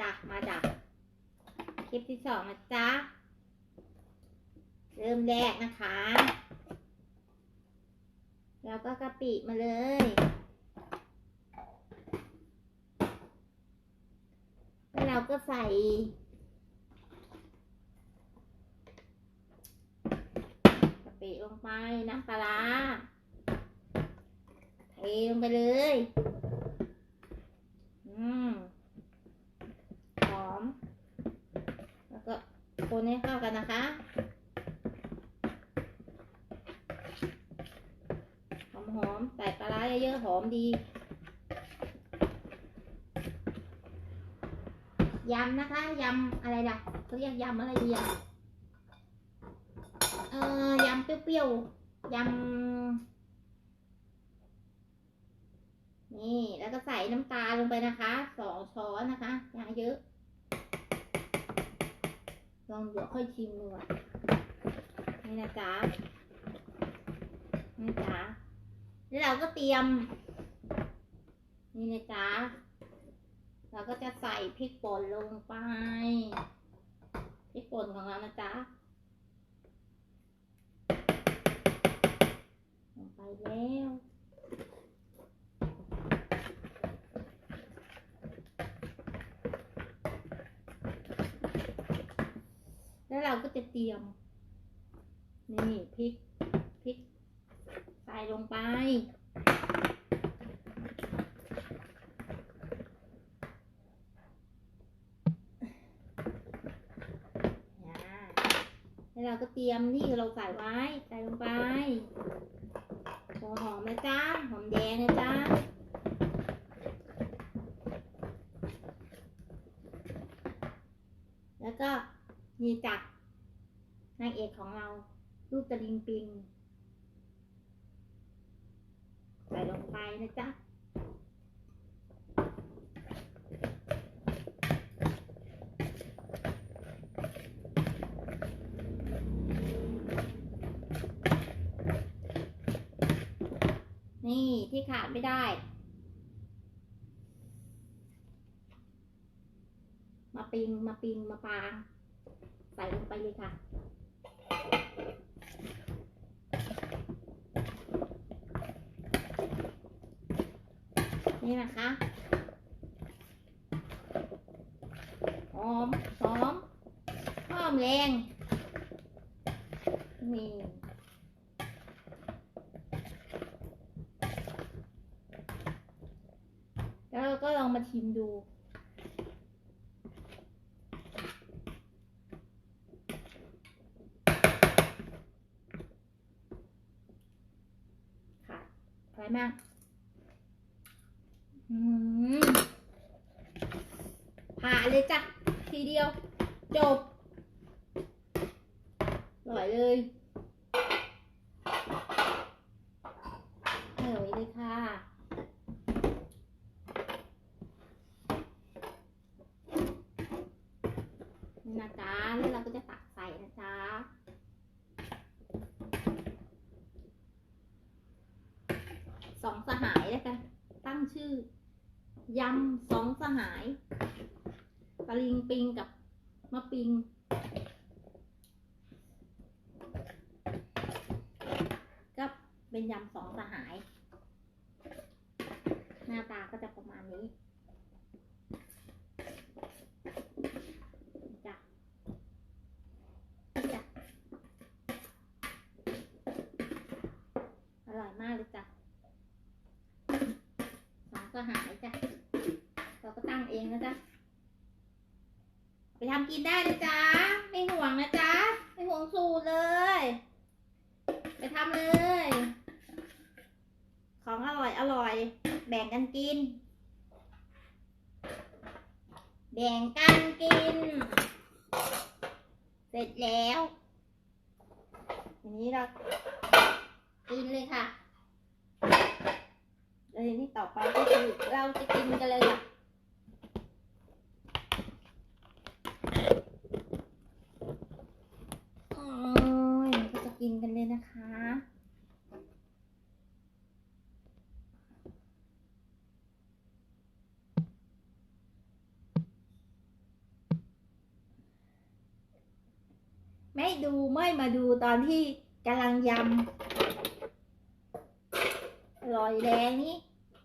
จ้ะมาจ้ะคลิปที่สองนะจ๊ะเริ่มแรกนะคะแล้วก็กะปิมาเลย แล้วเราก็ใส่ กะปิลงไปน้ำปลาร้าเทลงไปเลย อืม หอม แล้วก็ คนให้เข้ากันนะคะหอมหอมๆใส่ปลาร้าเยอะๆหอมดียำนะคะยำอะไรล่ะเขาเรียกยำอะไรดีอะเออยำเปรี้ยวๆยำนี่แล้วก็ใส่น้ำตาลลงไปนะคะสองช้อนนะคะอย่าเยอะ ลองเดี๋ยวค่อยชิมดูอะนี่นะจ๊ะนี่จ๊ะแล้วเราก็เตรียม นี่นะจ๊ะเราก็จะใส่พริกป่นลงไปพริกป่นของเรานะจ๊ะลงไปแล้ว แล้วเราก็จะเตรียม นี่พริกพริกใส่ลงไป แล้วเราก็เตรียมที่เราใส่ไว้ ใส่ลงไปหัวหอมนะจ๊ะ หอมแดงนะจ๊ะ แล้วก็ นี่จ้ะนางเอกของเรา ลูกตะลิงปิง ใส่ลงไปนะจ๊ะนี่ที่ขาดไม่ได้ มาปิง มาปิง มาปาง ใส่ลงไปเลยค่ะ นี่นะคะหอมหอมหอมแรงนี่แล้วเราก็ลองมาชิมดู ค่ะอะไรมากอืมผ่าเลยจ้ะ ที เดียว จบอร่อยเลยอร่อยเลยค่ะนี่นะจ๊ะแล้วเราก็จะตักใส่นะจ๊ะสองสหายแล้วกัน ตั้งชื่อยำสองสหาย ลิงปิงกับมะปิง ก็เป็นยำสองสหาย หน้าตาก็จะประมาณนี้จ้ะจ้ะอร่อยมากเลยจ้ะสองสหายจ้ะเราก็ตั้งเองนะจ๊ะ ทำกินได้เลยจ้าไม่ห่วงนะจ๊ะไม่ห่วงสูตรเลย ไปทำเลย ของอร่อยอร่อย แบ่งกันกิน แบ่งกันกิน เสร็จแล้วทีนี้เรากินเลยค่ะเลยนี่ต่อไปก็คือเราจะกินกันเลยค่ะโอ้ยเราก็จะกินกันเลยนะคะ อ ให้ดู ไม่มาดูตอนที่กำลังยำลอยแดงนี้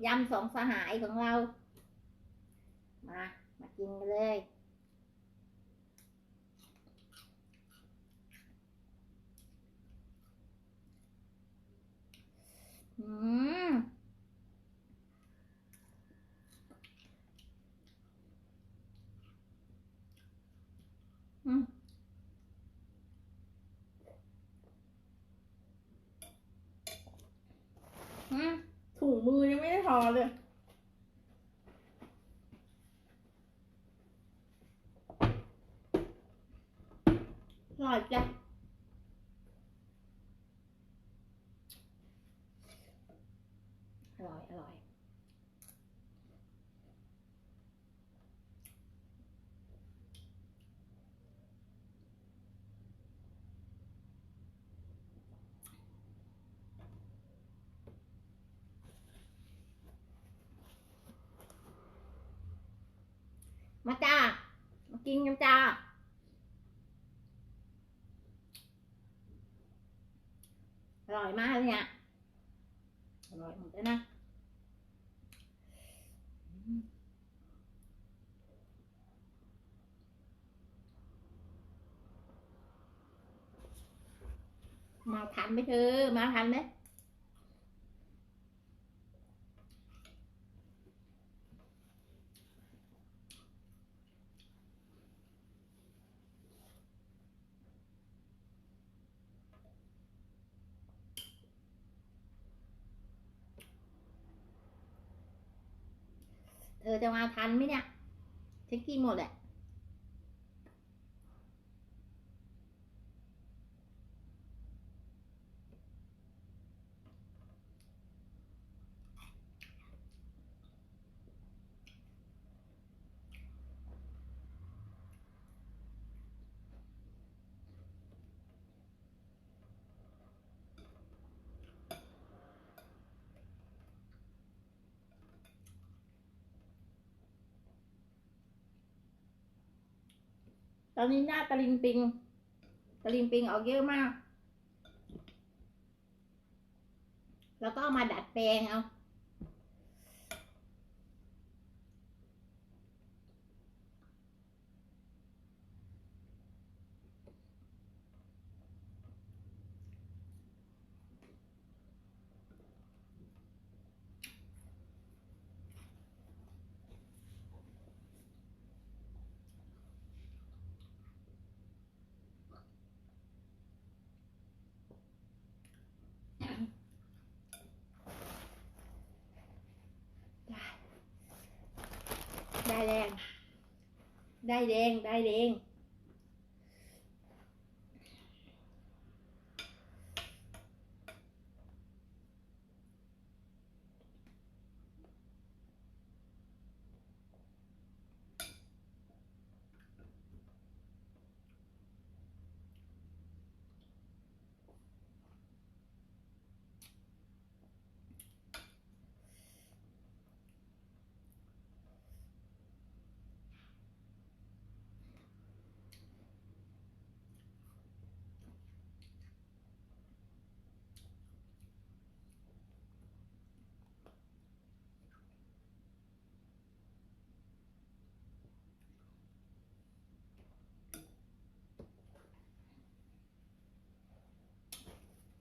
ยำสองสหายของเรา มา มากินกันเลย อืม อืม อืม ถุง มือยังไม่ได้ทอเลยอร่อยจ้ะอร่อย อร่อย มาจ้า มากินกันจ้า อร่อยมากเลยเนี่ย อร่อยหมดเลยนะมมาทันไหมเธอ มาทันไหม จะมาทันไหมเนี่ยฉันกินหมดแหละ ตอนนี้หน้าตะลิงปิง ตะลิงปิงออกเยอะมาก แล้วก็มาดัดแปลงเอา ได้แดงไ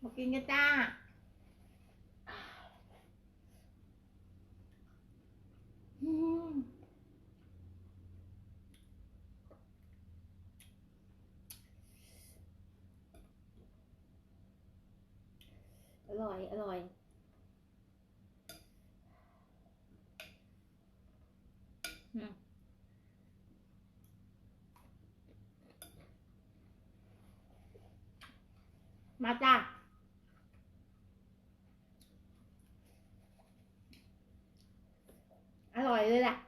มากินกันจ้าอืมอร่อย อร่อยอืมมาจ้า อร่อย เลยแหละ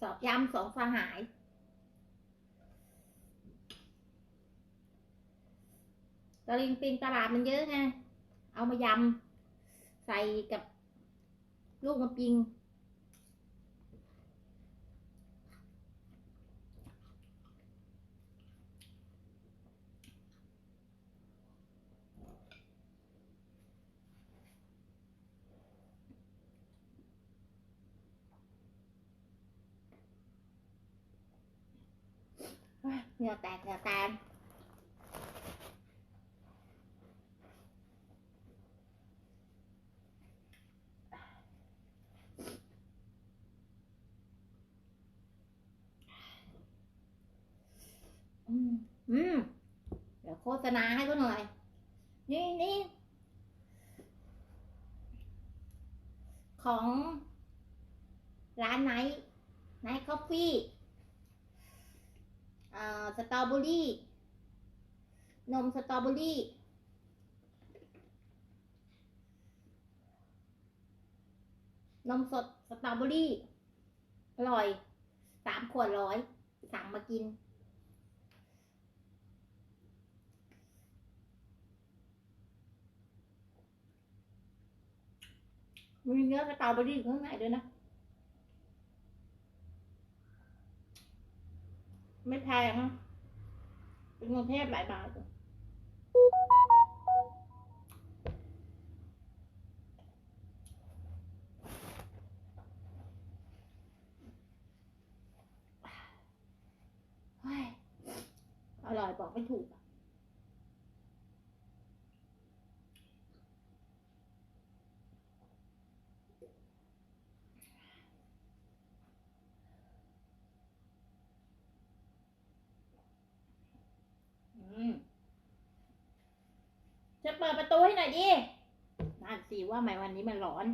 สอบยำสองสหายตะลิงปิงตลาดมันเยอะไง เอามายำใส่กับลูกมะปิง เหงื่อแตกเหงื่อแตกอืมอืม เดี๋ยวโฆษณาให้ก็หน่อย นี่นี่ ของร้านไนท์ไนท์คอฟฟี่ สตรอเบอรี่ นมสตรอเบอรี่นมสดสตรอเบอรี่ อร่อยสามขวดร้อยสั่งมากิน มีเนื้อสตรอเบอรี่ข้างในด้วยนะ ไม่แพงเป็นกรุงเทพหลายบาทอร่อยบอกไม่ถูกอะอืมจะเประตูให้หน่อยดินั่นสิว่าไหมวันนี้มันร้อน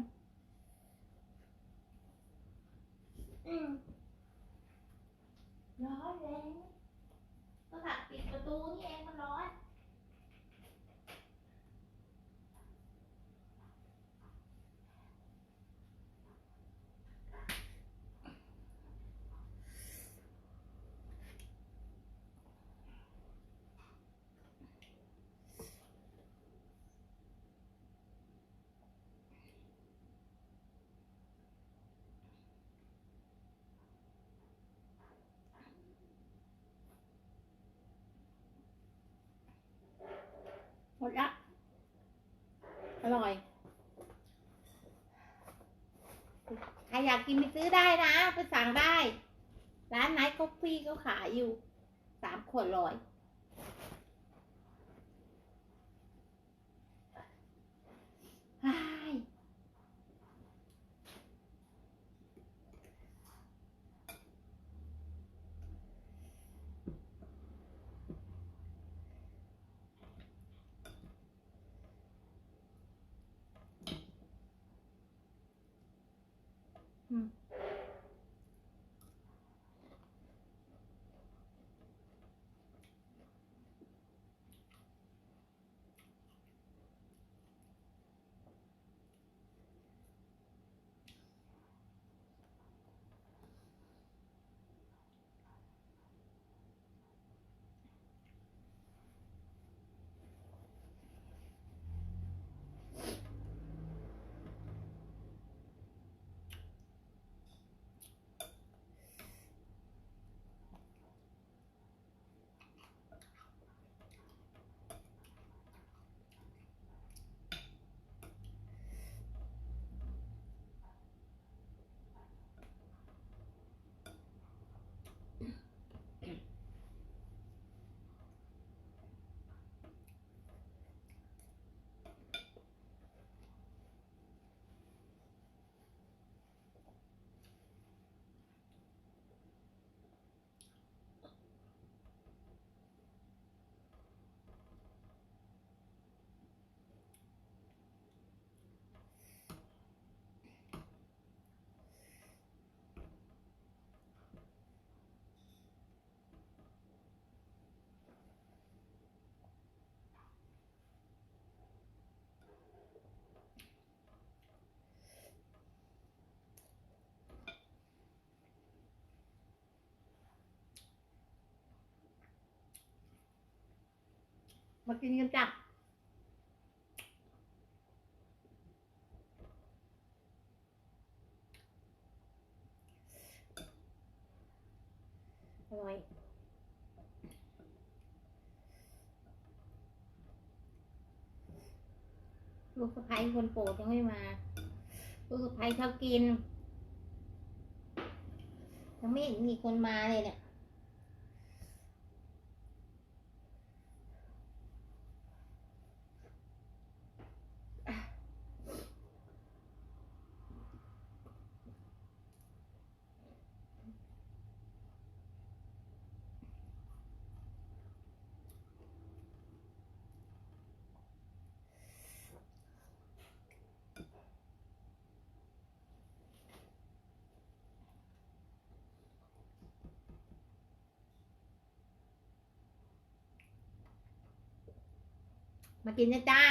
อืมร้อนเลยก็ถักปิดประตูนี่เองมันร้อน หมดละ อร่อย ใครอยากกินไปซื้อได้นะ ไปสั่งได้ ร้านไหนก็ฟฟี่เขาขายอยู่ สามขวดร้อยอ้าย อื มากินกันจ้ะอร่อยลูกสะพ้ายคนโปรดยังไม่มา ลูกสะพ้ายชอบกิน ยังไม่เห็นมีคนมาเลยเนี่ย มากินนะจ้า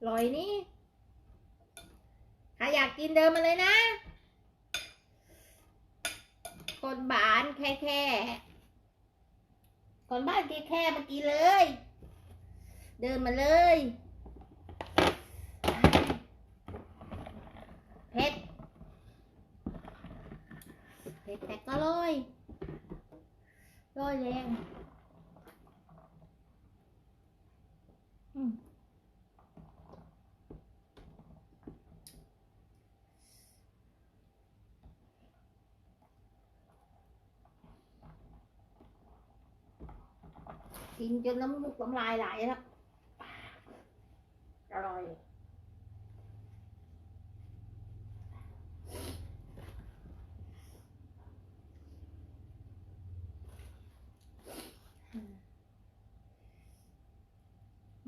อร่อยนี่ใครอยากกินเดินมาเลยนะ คนบ้านแค่แค่คนบ้านแค่แค่มากินเลย เดินมาเลยเผ็ด เผ็ดแต่ก็อร่อยอร่อยแรงอืมกินจนน้ำมูกน้ำลายไหลแล้วอร่อย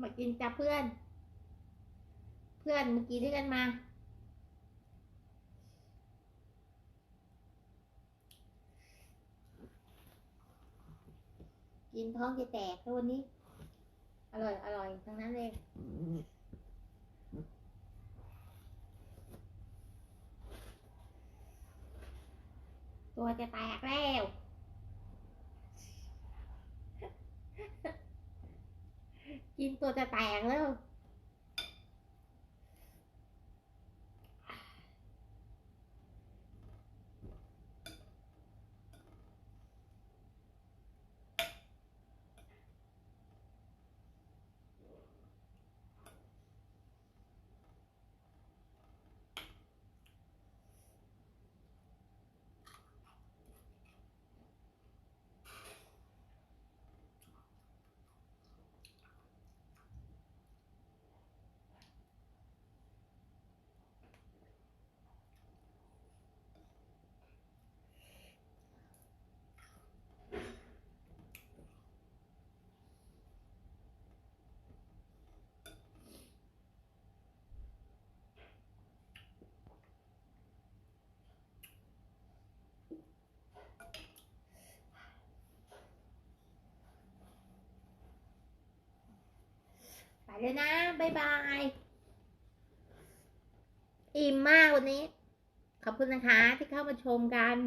มากินจ้าเพื่อน เพื่อนเมื่อกี้ด้วยกันมา กินท้องจะแตกแล้ววันนี้ อร่อย อร่อยทั้งนั้นเลยตัวจะแตกแล้ว กินตัวจะแตกแล้ว เลยนะบายบาย อิ่มมากวันนี้ ขอบคุณนะคะที่เข้ามาชมกัน